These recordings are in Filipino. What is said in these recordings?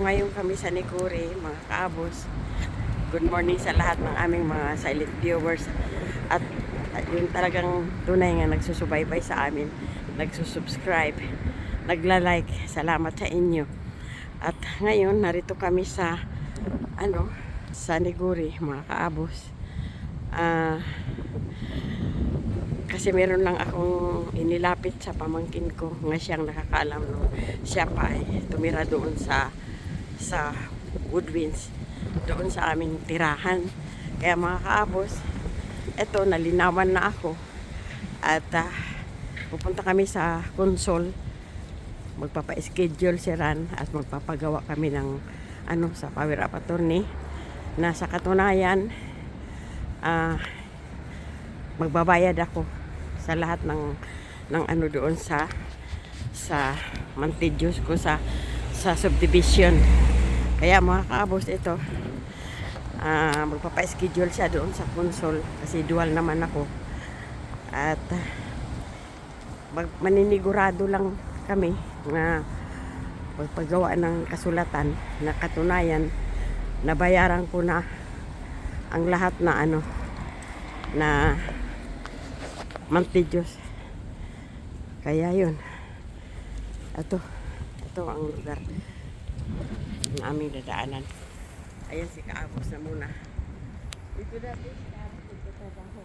ngayon kami sa Nikuri, mga kaabos. Good morning sa lahat ng aming mga silent viewers. At at yung talagang tunay nga nagsusubaybay sa amin, nagsusubscribe, nagla-like. Salamat sa inyo. At ngayon, narito kami sa, ano, sa Niguri, mga kaabos. Ah, kasi meron lang akong inilapit sa pamangkin ko nga siyang nakakaalam no siya pa ay tumira doon sa sa Woodwinds doon sa aming tirahan. Kaya mga kaabos eto nalinawan na ako. At ah, pupunta kami sa console. Magpapa-schedule si Ran at magpapagawa kami ng ano sa power up attorney. Na sa katunayan ah magbabayad ako sa lahat ng ng ano doon sa sa Mantidios ko sa sa subdivision. Kaya mga kaabos ito ah magpapa-schedule siya doon sa console kasi dual naman ako. At mag, maninigurado lang kami na magpagawa ng kasulatan na katunayan nabayaran ko na ang lahat na ano na monthly Diyos. Kaya yun. Ito. Ito ang lugar ng aming dadaanan. Ayan si Kaabos na muna. Dito dati si Kaabos nagtatrabaho.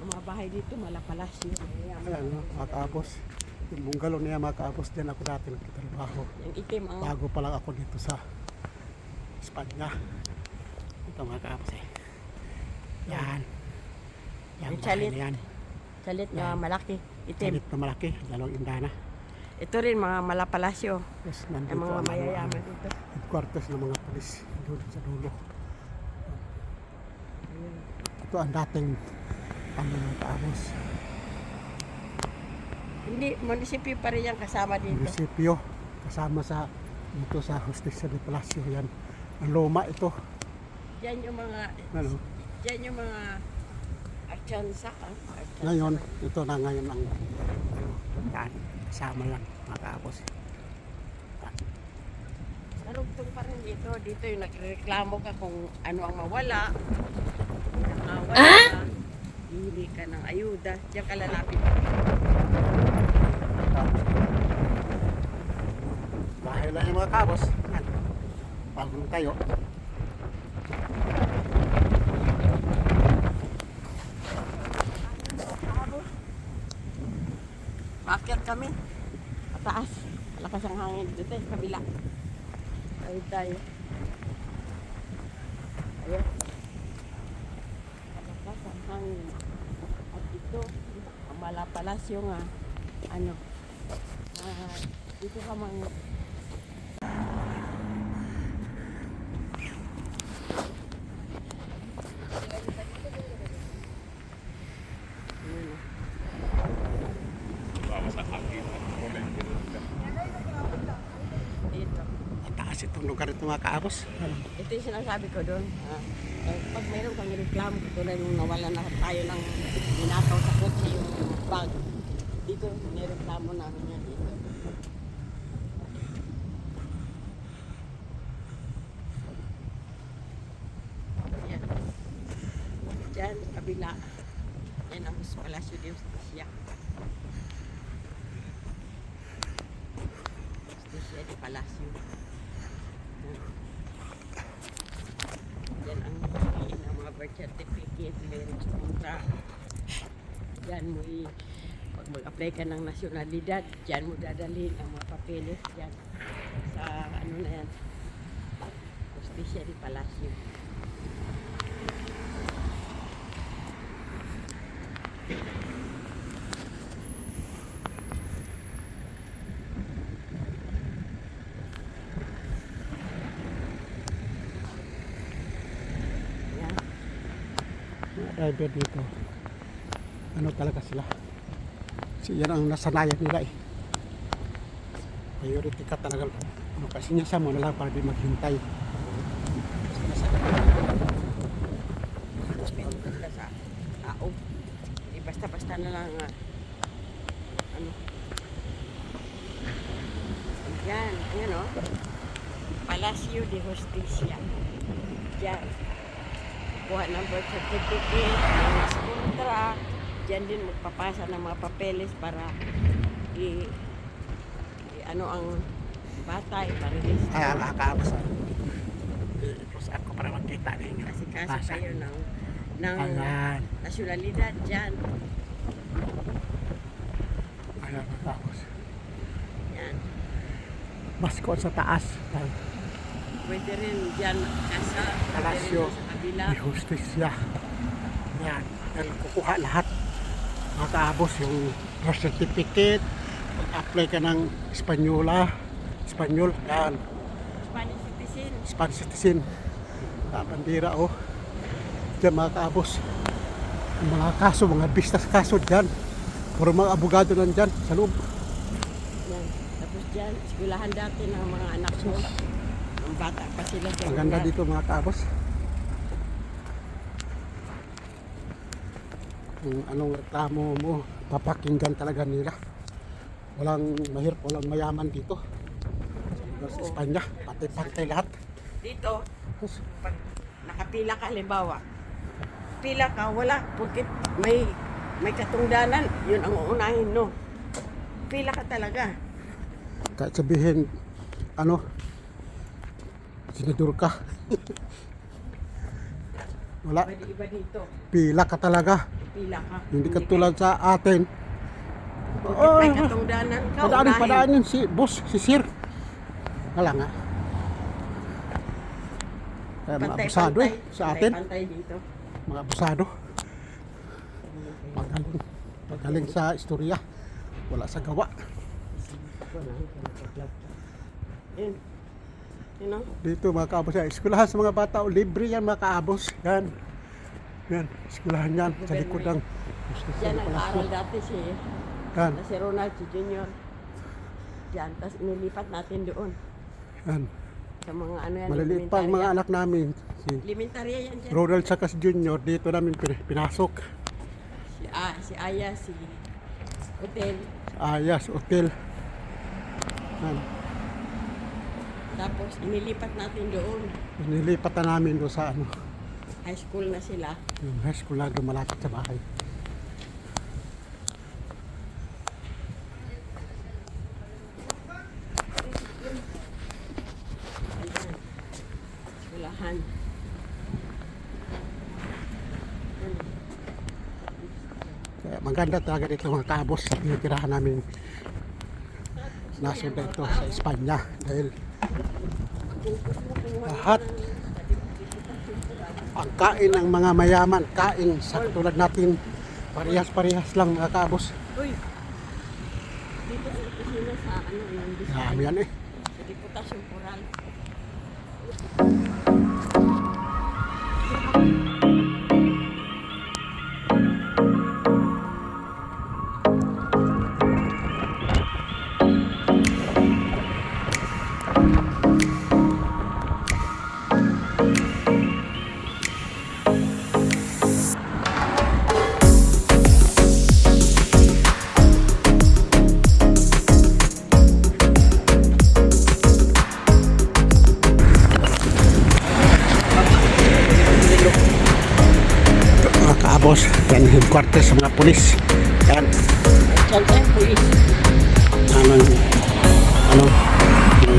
Ang mga bahay dito, malapalasyo. Mayayaman. Ayan, no. Yung bungalow niya mga kaapos, din ako dati nagtatrabaho. Yung itim ang Bago pa lang ako dito sa Espanya. Ito mga kaapos eh. Yan. Yan, Yung bahay na yan. salit na malaki. Itim. Chalit na malaki, dalawang indana. Ito rin mga malapalasyo. Yes, nandito mga ang mayayaman ano, dito. headquarters ng mga polis doon sa dulo. Ito ang dating ano mga kaapos. Hindi, munisipyo pa rin yan kasama dito. Munisipyo, kasama sa dito sa Justicia de Palacio yan. Ang luma ito. Yan yung mga, Ano, yan yung mga archansa. ah. Ngayon, ito na ngayon ang yan, kasama yan, mga kaapos. Narugtong pa rin dito. Dito yung nagreklamo ka kung ano ang mawala. Nakawala ka. Hihili ka ng ayuda. Diyan ka lalapit. Bahay lang yung mga. Yan. Bagong tayo. Paakyat kami. Pataas. Lakas ang hangin dito eh. Kabila. Ay tayo. Ayan. Lakas ang hangin. At ito, ang malapalasyo nga. Ano. ah, dito ka mang Ayun, oh. Dito. Mataas itong lugar ito mga kaapos. Ito yung sinasabi ko doon. eh, pag mayroon kang reklamo, tulad nung nawala na tayo ng ninakaw sa kotse yung bag. Dito, nireklamo namin yan dito. Yan. Kabila. Yan ang Palasyo de. Justicia mag-apply ka ng nasyonalidad, dyan mo dadalhin ang mga papeles dyan sa ano na yan, Justicia de Palacio. Driver dito. Ano talaga sila. Si yan ang nasanayan nila eh. Priority ka talaga. Ano kasi niya sa mo lang para di maghintay. ka sa tao. Di basta-basta na lang ah, ano. Yan, yan de Justicia. Diyan. Kuha ng birth certificate, mga contract. Diyan din magpapasa ng mga papeles para i, i ano ang bata, iparelease. Ay, makakaabos. Plus ako para makita din. Kasi kaso Basa. kayo ng, ng Ayan. nasyonalidad dyan. Ayan, makakaabos. Yan. Masko sa taas. Pwede rin dyan kasa. Pwede rin Palasyo. sa kabila. May hostesya. Yan. Yan, kukuha lahat. Makaabos yung birth certificate. Mag-apply ka ng Espanyola. Espanyol. Yan. Spanish citizen. Spanish citizen. Sa bandera, oh. Diyan mga kaabos. Ang mga kaso, mga business kaso dyan. Puro mga abogado nandyan sa loob. Yan. Tapos dyan, eskwelahan dati ng mga anak ko. Ang bata pa sila Maganda lugar. dito mga kaabos. Kung anong reklamo mo, papakinggan talaga nila. Walang mahirap, walang mayaman dito. Sa. Espanya, pati-pantay lahat. Dito, pag nakapila ka, halimbawa, pila ka, wala, porque may may katungdanan, yun ang uunahin, no? Pila ka talaga. Kahit sabihin, ano, sinador ka. Wala, iba dito, pila ka talaga. pila ka. Hindi ka tulad sa atin. Porque may katungdanan ka, Padaanin, padaanin si boss, si sir. Wala nga. Kaya mga abusado eh, sa atin. Pantay dito. Mga abusado. Magaling. Magaling sa istorya. Wala sa gawa. Yun. You know? Dito mga kaabos yan. Eskwelahan sa mga bata. O, libre yan mga kaabos. Yan. Yan. Eskwelahan yan. Sa likod ng de ang aral dati si, Yan. na si Ronald, si Junior. Diyan, tapos inilipat natin doon. Yan. Sa mga ano yan. Maliliit pa ang mga anak namin. Si Elementarya yan dyan. Ronald saka si Junior. Dito namin pin- pinasok. Si, ah, si Aya, si Hotel. Ayas, hotel. Yan. Tapos inilipat natin doon. Nilipat na namin doon sa ano, High school na sila. yung high school na doon malapit sa bahay. Eskwelahan. Maganda talaga dito mga kabos sa tinitirahan namin nasod dito sa Espanya dahil lahat ang kain ng mga mayaman, kain sa tulad natin parehas-parehas lang mga kabos. Uy! Dito ang opisina sa ano, yung Dami yan eh. Sa Deputasyon Coral. Headquarters sa mga polis. Yan, Diyan tayo, pulis. ano, ano,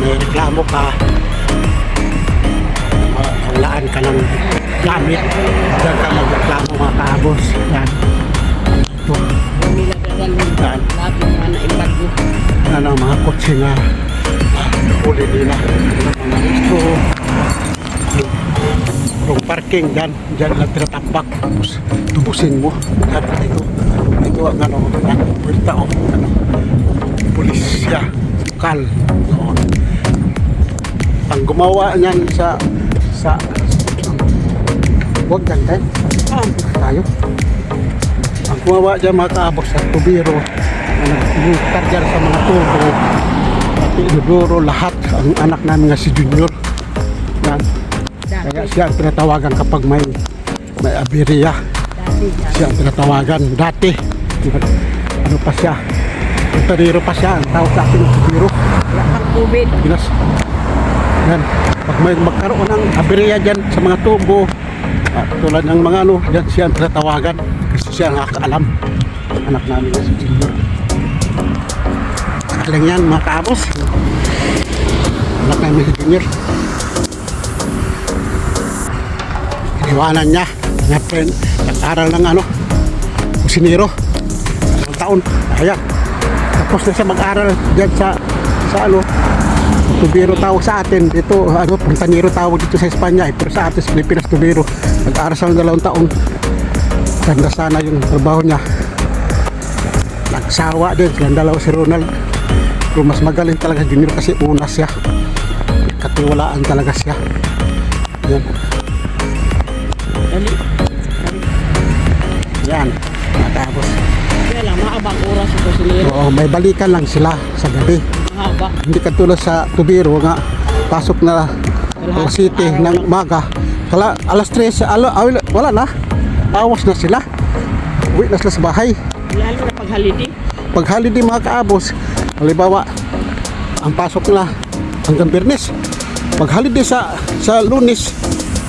may reklamo ka, ma- walaan ka ng gamit, diyan ka magreklamo mga kabos. Yan. Ito, Yan. ano, mga kotse na huli nila. Ito, yung parking dyan, dyan lang tinatambak. Tapos tubusin mo. Yan, ito, ito ang ano, yan, puwerta o, ano, pulisya, lokal. Noon. Ang gumawa niyan sa, sa, huwag dyan tayo. Tayo. Ang gumawa dyan mga kaabos sa tubiro, na nagmutar dyan sa mga tubo, pati lahat, ang anak namin nga si Junior. Siya ang tinatawagan kapag may may abiriya. dyan. Siya ang tinatawagan dati. Ano pa siya? Tubiro pa siya. Ang tawag sa akin. Wala pang COVID. Pinas. Yan. Pag may magkaroon ng aberya dyan sa mga tubo, at tulad ng mga ano, yan siya ang tinatawagan. Kasi siya ang nakakaalam. Anak namin na si Junior. Sakaling yan mga kaabos. Anak namin si Junior. Iniwanan niya. Nga friend, nag-aral ng ano, kusinero. Isang taon. Ayan. Tapos na siya mag-aral dyan sa, sa ano, tubiro tawag sa atin. Dito ano puntaniro tawag dito sa Espanya. Eh, pero sa atin sa Pilipinas tubiro nag-aral sa dalawang taon. Ganda sana yung trabaho niya. Nagsawa din. Silang dalawa si Ronald. Pero mas magaling talaga junior kasi una siya. Katiwalaan talaga siya. Yan matapos Kaya lang, mahabang oras ito sinira. oo may balikan lang sila sa gabi. Mahaba. hindi katulad sa tubiro nga pasok na o city ng umaga kala alas 3 alo, awil- wala na. Awas na sila. Uwi na sila sa bahay. Lalo na pag holiday. pag holiday mga kaabos halimbawa ang pasok na hanggang birnes pag holiday sa sa lunes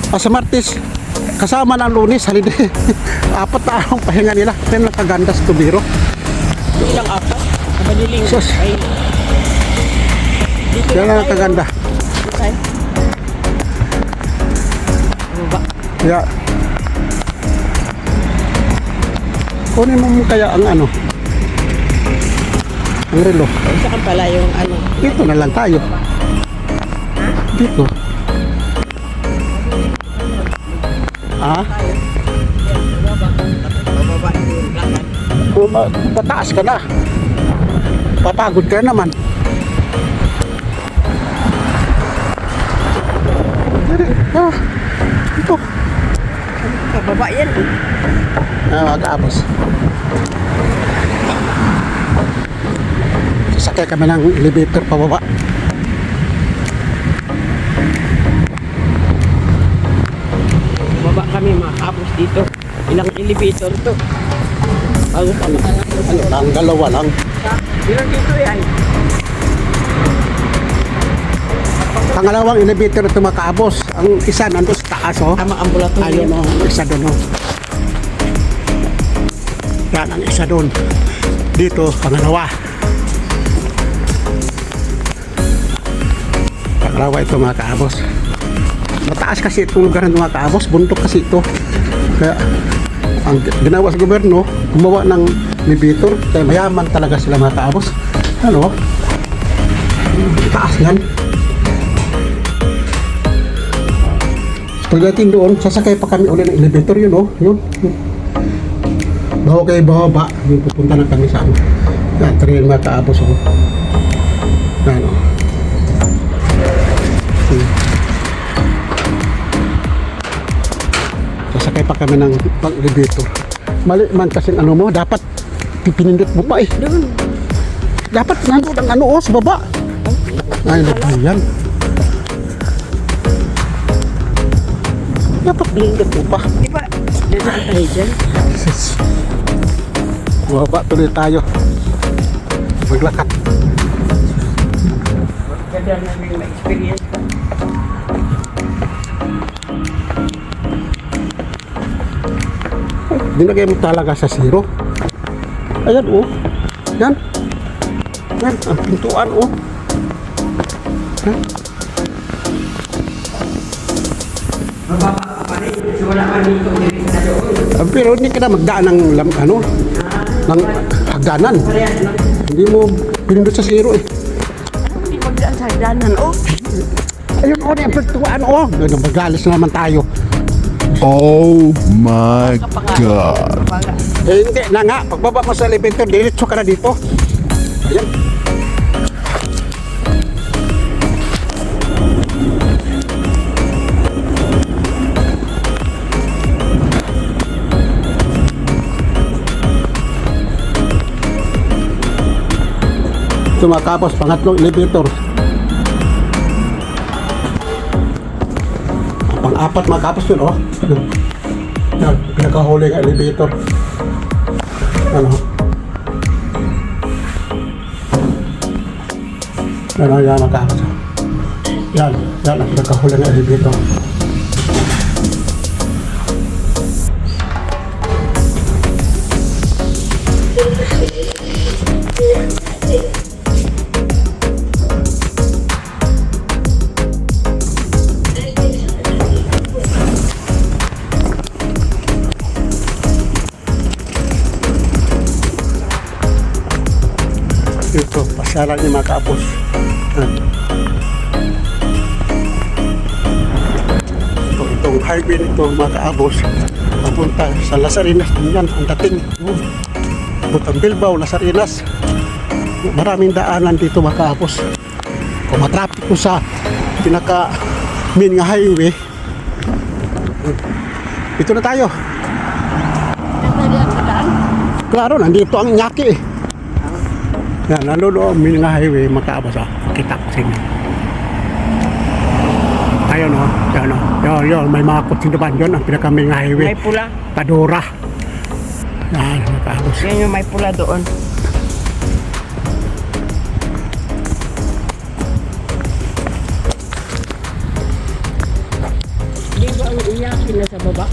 ah, sa martes kasama ng lunes holiday apat na araw pahinga nila kaya nakaganda sa tubiro Ilang apat. Kabaniling. Sus. Ay. Kaya na nakaganda tayo. Ano? Kaya kunin mo mo kaya ang ano ang relo ka pala yung ano. dito na lang tayo dito ah Bababa yung lakad. kung ma- pataas ka na papagod ka naman. Ah, ito. Bababa yan. ah, magkaapos sasakay kami ng elevator pababa Baba kami makapos dito. Ilang elevator to. Bago pa makakapos. ano lang dalawa lang Ilang dito yan? Pangalawang elevator ito makaabos. Ang isa nandun sa taas, oh. Tama ambulatory. Ayun, oh. Ang isa doon, oh. Yan, ang isa doon. Dito, pangalawa. Pangalawa ito mga kaabos. Mataas kasi itong lugar ng mga kaabos. Bundok kasi ito. Kaya, ang ginawa sa gobyerno, gumawa ng elevator. Kaya mayaman talaga sila mga kaabos. Ano? Taas yan. Pagdating doon, sasakay pa kami ulit ng elevator yun, oh. Yun. yun. Bawa kayo bababa, yung pupunta na kami sa ano. Yan, train mga kaabos, oh. Pa kami ng pag-elevator. Mali man kasi ano mo, dapat pipinindot mo pa eh. Doon. Dapat nandun ang ano, oh, sa baba. Ay, naku, yan. Dapat pinindot mo pa. Di ba? Nasaan tayo dyan? Sis. Baba tuloy tayo. Maglakad. Ganda namin ma-experience pa. Dinagay mo talaga sa zero. Ayan oh. Yan. Yan. Ang pintuan oh. Yan. Ah, Pero hindi ka na magdaan ng lam, ano, ng hagdanan. Hindi mo pinindot sa zero eh. Hindi magdaan sa hagdanan. Oh. Ayun oh, yung pintuan oh. Ganun, magalis na naman tayo. Oh my god. Eh hindi na nga. Pagbaba mo sa elevator, diretso ka na dito. Ayan. Tumakapos, pangatlong elevator. Pang-apat makapos yun, oh. Yan, pinakahuli ng elevator. Ano? Ano yan makapos? Yan, yan ang pinakahuli ng elevator. Ito, pasyalan ni mga kaapos. Yan. Ito, itong highway nito mga kaabos papunta sa Lasarinas din yan ang dating. Butang Bilbao, Lasarinas maraming daanan dito mga kaabos kung matraffic ko sa pinaka main nga highway dito na tayo klaro nandito ang Iñaki eh yan, nanulo ang main nga highway mga kaabos ah. kita ko sa inyo Ayun o, yan o. Yun, yun, may mga kutsing naman yun, ang pinakaming highway. May pula. Padura. Yan, nakahos. Yan yung may pula doon. Di ba ang iyakin na sa baba?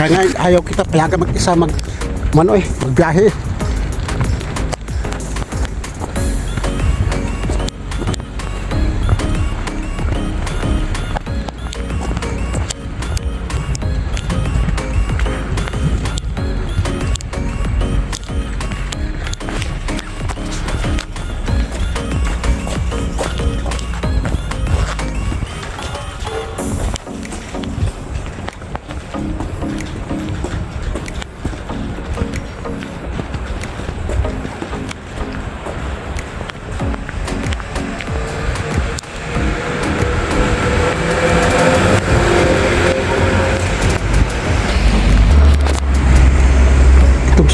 Kaya nga, ayaw kita payaga mag-isa mag, mano eh, magbiyahe.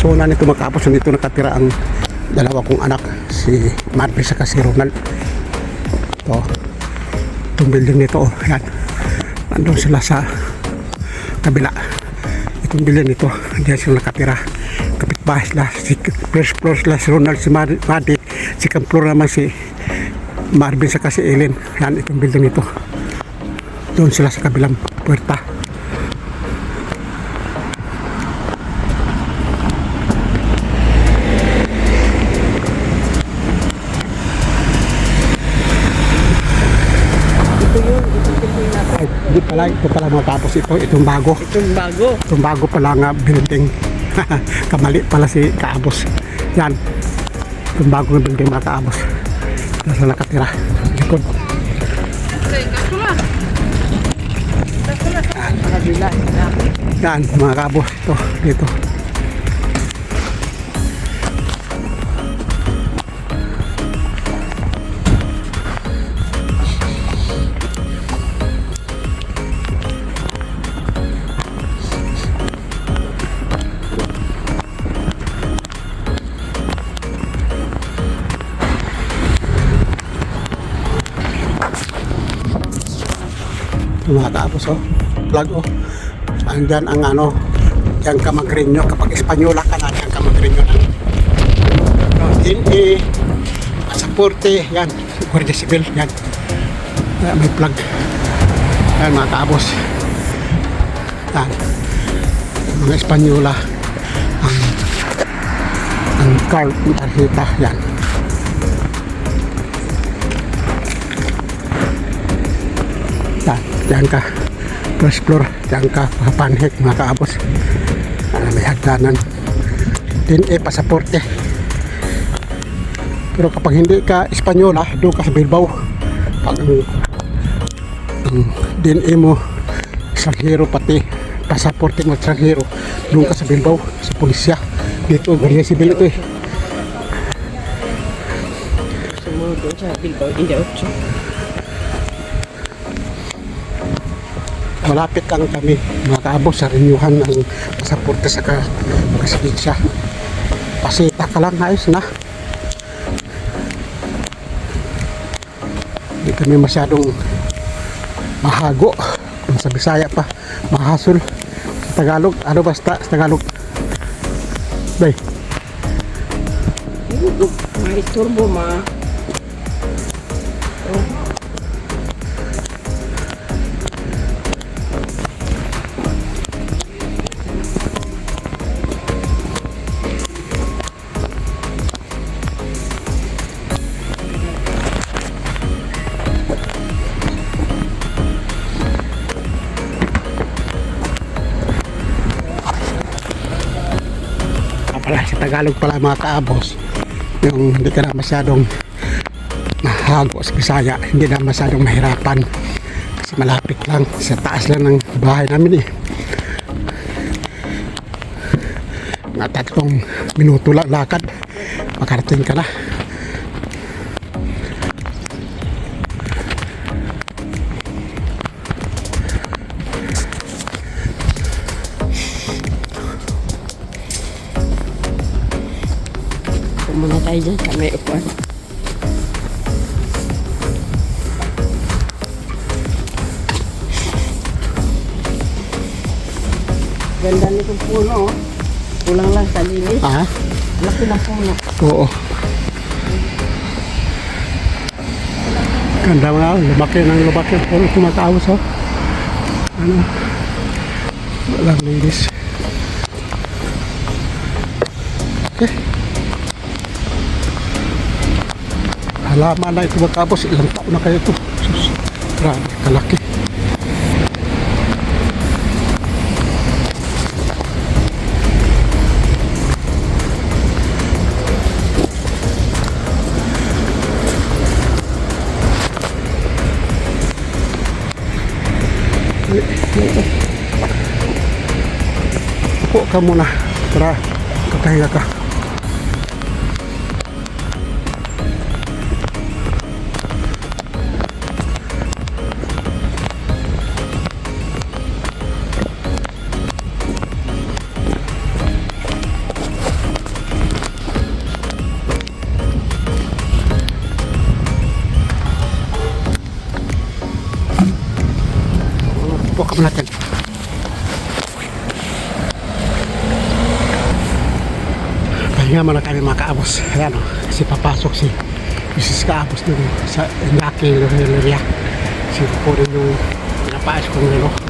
Itong zona nito makapos, nandito nakatira ang dalawa kong anak, si Marvin sa si Ronald. Ito, itong building nito, oh, yan. Nandun sila sa kabila. Itong building nito, diyan sila nakatira. Kapitbahay sila, si first floor sila si Ronald, si Mar- Marvin, second floor naman si Marvin sa si Ellen. Yan, itong building nito. Doon sila sa kabilang puerta. Ito yun, ito yung nasa. Ay, di pala, ito pala matapos ito, itong bago. Itong bago. Itong bago pala nga building. Kamali pala si Kaabos. Yan. Itong bago nga building mga Kaabos. Nasa nakatira. Likod. Yan, mga Kaabos. Ito, dito. Kaabos, oh. Plug, oh. Andyan ang ano, diyan ka magrenyo. Kapag Espanyola ka na, diyan ka magrenyo na. No, DNA, pasaporte, yan. Guardia Civil, yan. Kaya may plug. Yan mga kaabos. Yan. Mga Espanyola. Ang ang card, tarjeta, yan. Yan, yan ka. First floor, yan ka. Papanhik mga kaabos. Ah, may hagdanan. DNA, pasaporte. Pero kapag hindi ka Espanyola, doon ka sa Bilbao. Pag ang, ang DNA mo, ekstranghero pati, pasaporte mo ekstranghero, doon ka sa Bilbao, sa pulisya. Dito, Guardia Civil ito eh. Sa Bilbao, India Malapit lang kami, mga sa renyuhan ng pasaporte sa residensya. Pasita ka lang, ayos na. Hindi kami masyadong mahago. Kung sa Bisaya pa, mahasol. Sa Tagalog, ano basta sa Tagalog? Bay, May turbo ma. Tagalog pala mga kaabos. Yung hindi ka na masyadong nahago sa Bisaya hindi na masyadong mahirapan. Kasi malapit lang. Sa taas lang ng bahay namin eh. Mga tatlong minuto lang lakad. Makarating ka na tayo dyan sa may upuan. Ganda nitong puno. oh. Kulang lang sa linis. ah Laki ng puno. oo ganda mga lumaki ng lumaki puro kumakawas oh ano walang linis okay halaman na ito magkapos ilang taon na kayo ito sus grabe kalaki Upo ka muna para kakahinga ka. Mrs. Kaabos dun sa Inaki Lorelia. Si kukunin yung pinapaas kong relo.